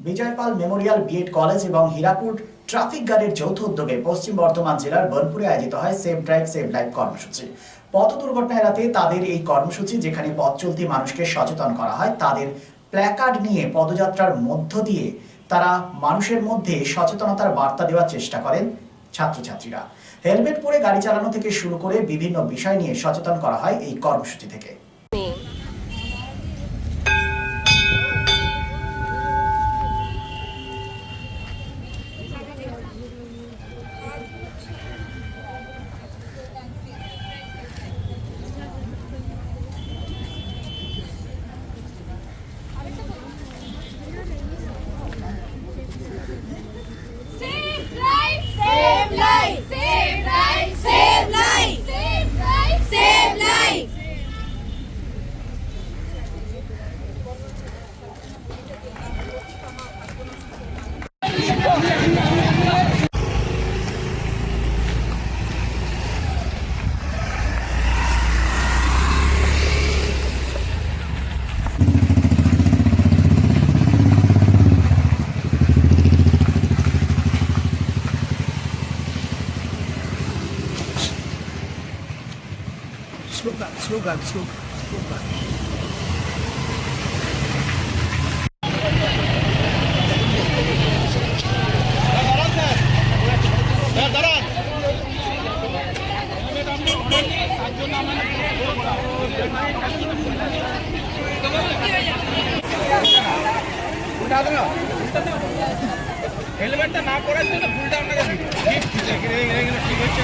Vijaypal Memorial B Ed college এবং Hirapur traffic গার্ডের যৌথ উদ্যোগে পশ্চিম বর্ধমান জেলার বোলপুরে আয়োজিত হয় সেভ ড্রাইভ, সেভ লাইফ কর্মসূচি। পথ দুর্ঘটনা এড়াতে তাদের এই কর্মসূচি, যেখানে পথ চলতি মানুষকে সচেতন করা হয়, তাদের প্ল্যাকার্ড নিয়ে পদযাত্রার মধ্য দিয়ে তারা মানুষের মধ্যে সচেতনতার বার্তা দেওয়ার চেষ্টা করেন ছাত্রছাত্রীরা। হেলমেট পরে গাড়ি চালানো থেকে শুরু করে বিভিন্ন বিষয় নিয়ে সচেতন করা হয় এই কর্মসূচি থেকে। Slow down, slow down, slow, slow down. হেলমেটটা না পরার জন্য ভুলটা আপনাকে ঠিক হচ্ছে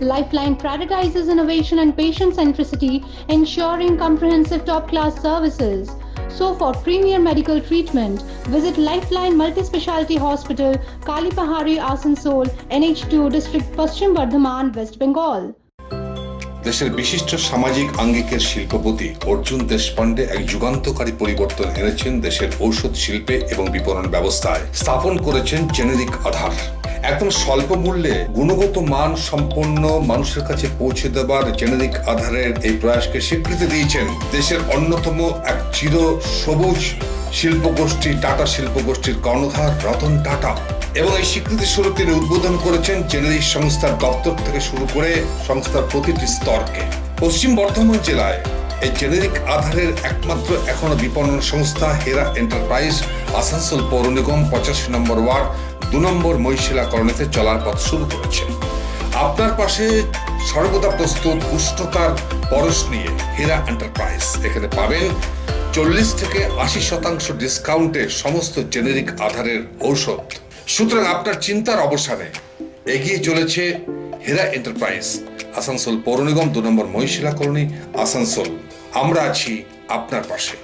Lifeline prioritizes innovation and patient centricity, ensuring comprehensive top class services. So, for premier medical treatment, visit Lifeline Multi Specialty Hospital, Kalipahari, Asansol, NH2 District, Paschim Bardhaman, West Bengal. দেশের বিশিষ্ট সামাজিক আঙ্গিকের শিল্পপতি অর্জুন দেশপান্ডে এক যুগান্তকারী পরিবর্তন এনেছেন দেশের ঔষধ শিল্পে এবং বিপণন ব্যবস্থায় স্থাপন করেছেন জেনেরিক আধার একদম স্বল্প মূল্যে গুণগত মান সম্পন্ন মানুষের কাছে পৌঁছে দেবার জেনেরিক আধারের এই প্রয়াসকে স্বীকৃতি দিয়েছেন দেশের অন্যতম এক চির সবুজ শিল্পগোষ্ঠী টাটা শিল্পগোষ্ঠীর কর্ণধার রতন টাটা। এবং এই স্বীকৃতি স্বরূপ তিনি উদ্বোধন করেছেন জেনেরিক সংস্থার দপ্তর থেকে শুরু করে সংস্থার প্রতিটি স্তরকে। পশ্চিম বর্ধমান জেলায় এই জেনেরিক আধারের একমাত্র এখনও বিপণন সংস্থা হেরা এন্টারপ্রাইজ আসানসোল পৌর নিগম পঁচাশি নম্বর ওয়ার্ড দু নম্বর মহিশিলা কলোনিতে চলার পথ শুরু করেছে। আপনার পাশে সর্বদা প্রস্তুত উষ্ণতার পরশ নিয়ে হেরা এন্টারপ্রাইজ। এখানে পাবেন চল্লিশ থেকে আশি শতাংশ ডিসকাউন্টে সমস্ত জেনেরিক আধারের ঔষধ। সুতরাং আপনার চিন্তার অবসানে এগিয়ে চলেছে হেরা এন্টারপ্রাইজ। আসানসোল পৌর নিগম দু নম্বর মহিশিলা কলোনি আসানসোল। আমরা আছি আপনার পাশে।